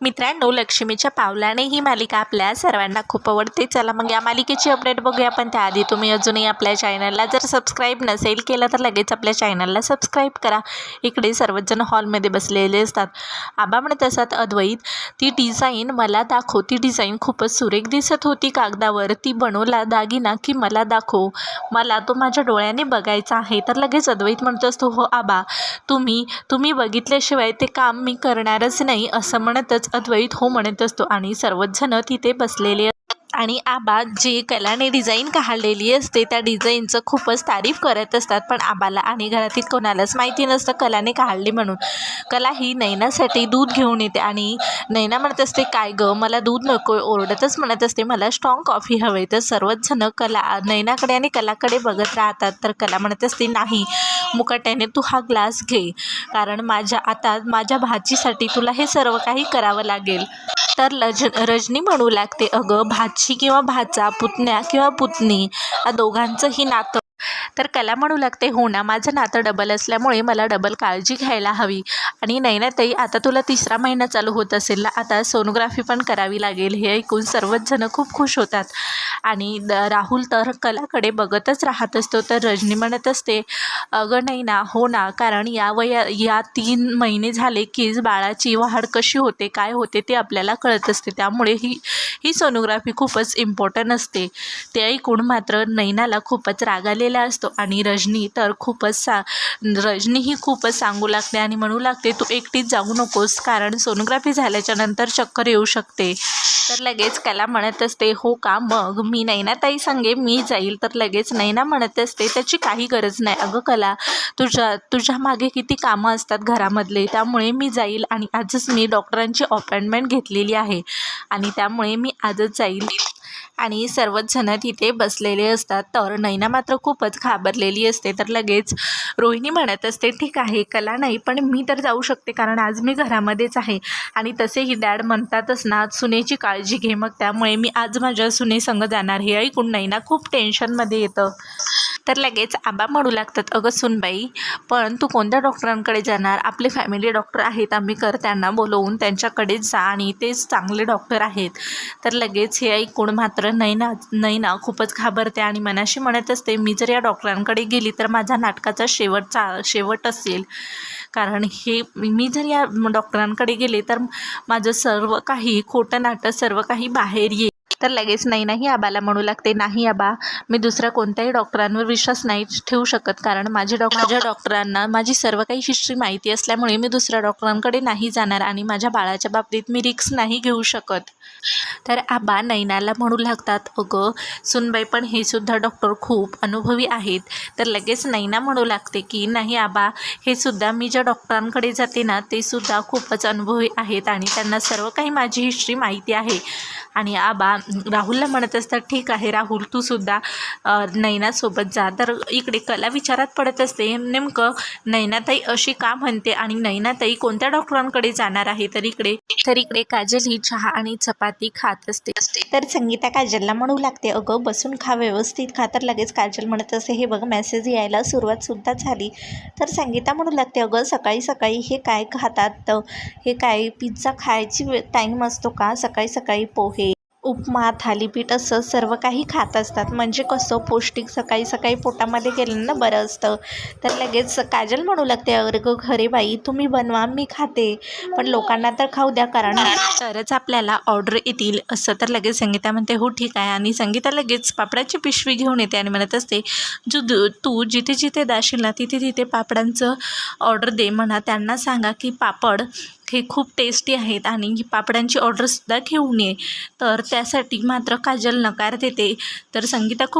मित्रांनो लक्ष्मीच्या पावलाने ही मालिका आपल्या सर्वांना खूप आवडते. चला मग या मालिकेची अपडेट बघूया. पण त्याआधी तुम्ही अजूनही आपल्या चॅनलला जर सबस्क्राईब नसेल केलं तर लगेच आपल्या चॅनलला सबस्क्राईब करा. इकडे सर्वजण हॉलमध्ये बसलेले असतात. आबा म्हणत असतात अद्वैत ती डिझाईन मला दाखव. ती डिझाईन खूपच सुरेख दिसत होती कागदावर. ती बनवला दागिना की मला दाखव. मला तो माझ्या डोळ्याने बघायचा आहे. तर लगेच अद्वैत म्हणत असतो हो आबा तुम्ही तुम्ही बघितल्याशिवाय ते काम मी करणारच नाही असं म्हणतच अद्वैत हो म्हणत असतो आणि सर्वच जण तिथे बसलेले आणि आबा जे कलाने डिझाईन काढलेली असते त्या डिझाईनचं खूपच तारीफ करत असतात. पण आबाला आणि घरातील कोणालाच माहिती नसतं कलाने काढली म्हणून. कला ही नैनासाठी दूध घेऊन येते आणि नैना म्हणत असते काय गं मला दूध नको ओरडतच म्हणत असते मला स्ट्रॉंग कॉफी हवे तर सर्वच जण कला नैनाकडे आणि कलाकडे बघत राहतात. तर कला म्हणत असते नाही मुकाट्याने तू हा ग्लास घे. कारण माझ्या आता माझ्या भाचीसाठी तुला हे सर्व काही करावं लागेल. तर लज रजनी म्हणू लागते अगं भाची किंवा भाचा पुतण्या किंवा पुतणी या दोघांचंही नातं तर कला म्हणू लागते हो ना माझं नातं डबल असल्यामुळे मला डबल काळजी घ्यायला हवी. आणि नैनाताई आता तुला तिसरा महिना चालू होत असेल ना आता सोनोग्राफी पण करावी लागेल हे ऐकून सर्वच जण खूप खुश होतात. आणि द राहुल तर कलाकडे बघतच राहत असतो तर रजनी म्हणत असते अगं नाही ना हो ना कारण या वया या तीन महिने झाले की बाळाची वाढ कशी होते काय होते ते आपल्याला कळत असते. त्यामुळे ही ही सोनोग्राफी खूपच इम्पॉर्टंट असते. ते ऐकून मात्र नैनाला खूपच राग आलेला असतो. आणि रजनी तर खूपच सा रजनी ही खूपच सांगू लागते आणि म्हणू लागते तू एकटीच जाऊ नकोस कारण सोनोग्राफी झाल्याच्यानंतर चक्कर येऊ शकते. तर लगेच कला म्हणत असते हो का मग? मी नैनाताई सांगे मी जाईल. तर लगेच नैना म्हणत असते त्याची काही गरज नाही. अगं कला तुझ्या तुझ्या मागे किती कामं असतात घरामधले त्यामुळे मी जाईल आणि आजच मी डॉक्टरांची अपॉइंटमेंट घेतलेली आहे आणि त्यामुळे मी आजच जाईल. आणि सर्वच जण तिथे बसलेले असतात. तर नैना मात्र खूपच घाबरलेली असते. तर लगेच रोहिणी म्हणत असते ठीक आहे कला नाही पण मी तर जाऊ शकते कारण आज मी घरामध्येच आहे. आणि तसेही डॅड म्हणतातच ना सुनेची काळजी घे मग त्यामुळे मी आज माझ्या सुनेसंग जाणार. हे ऐकून नैना खूप टेन्शनमध्ये येतं. तर लगेच आबा म्हणू लागतात. अगं सुनबाई पण तू कोणत्या डॉक्टरांकडे जाणार? आपले फॅमिली डॉक्टर आहेत आम्ही कर त्यांना बोलवून त्यांच्याकडेच जा आणि तेच चांगले डॉक्टर आहेत. तर लगेच हे ऐकून मात्र नैना नैना खूपच घाबरते आणि मनाशी म्हणत असते मी जर या डॉक्टरांकडे गेली तर माझ्या नाटकाचा शेवटचा शेवट असेल. कारण हे मी जर या डॉक्टरांकडे गेले तर माझं सर्व काही खोटं नाटक सर्व काही बाहेर येईल तर लगेच नाही नाही आबाला म्हणू लागते नाही आबा. मी दुसऱ्या कोणत्याही डॉक्टरांवर विश्वास नाही ठेवू शकत कारण माझे डॉ माझ्या डॉक्टरांना माझी सर्व काही हिस्ट्री माहिती असल्यामुळे मी दुसऱ्या डॉक्टरांकडे नाही जाणार आणि माझ्या बाळाच्या बाबतीत मी रिक्स नाही घेऊ शकत. तर आबा नैनाला म्हणू लागतात अगं सुनबाई पण हे सुद्धा डॉक्टर खूप अनुभवी आहेत. तर लगेच नैना म्हणू लागते की नाही आबा हे सुद्धा मी ज्या डॉक्टरांकडे जाते ना ते सुद्धा खूपच अनुभवी आहेत आणि त्यांना सर्व काही माझी हिस्ट्री माहिती आहे. आणि आबा राहुलला म्हणत असतात ठीक आहे राहुल तू सुद्धा नैनासोबत जा. तर इकडे कला विचारात पडत असते. नेमकं नैनाताई अशी का म्हणते आणि नैनाताई कोणत्या डॉक्टरांकडे जाणार आहे? तर इकडे तर इकडे काजल ही चहा आणि चपाती खात असते. तर संगीता काजलला म्हणू लागते अगं बसून खा व्यवस्थित खा. तर लगेच काजल म्हणत असते हे बघ मेसेज यायला सुरुवातसुद्धा झाली. तर संगीता म्हणू लागते अगं सकाळी सकाळी हे काय खातात? तर हे काय पिझ्झा खायची टाईम असतो का? सकाळी सकाळी पोहे उपमा थालीपीठ असं सर्व काही खात असतात. म्हणजे कसं पौष्टिक सकाळी सकाळी पोटामध्ये गेलं ना बरं असतं. तर लगेच काजल म्हणू लागते अरे गं खरे बाई तुम्ही बनवा मी खाते. पण लोकांना तर खाऊ द्या कारण तरच आपल्याला ऑर्डर येतील. असं तर लगेच संगीता म्हणते हो ठीक आहे. आणि संगीता लगेच पापडाची पिशवी घेऊन येते आणि म्हणत असते जो दु- तू जिथे जिथे दाशील ना तिथे तिथे पापडांचं ऑर्डर दे म्हणा. त्यांना सांगा की पापड हे खूप टेस्टी आहेत आणि पापडांची ऑर्डरसुद्धा घेऊन ये तर त्यासाठी मात्र काजल नकार देते. तर संगीता खूप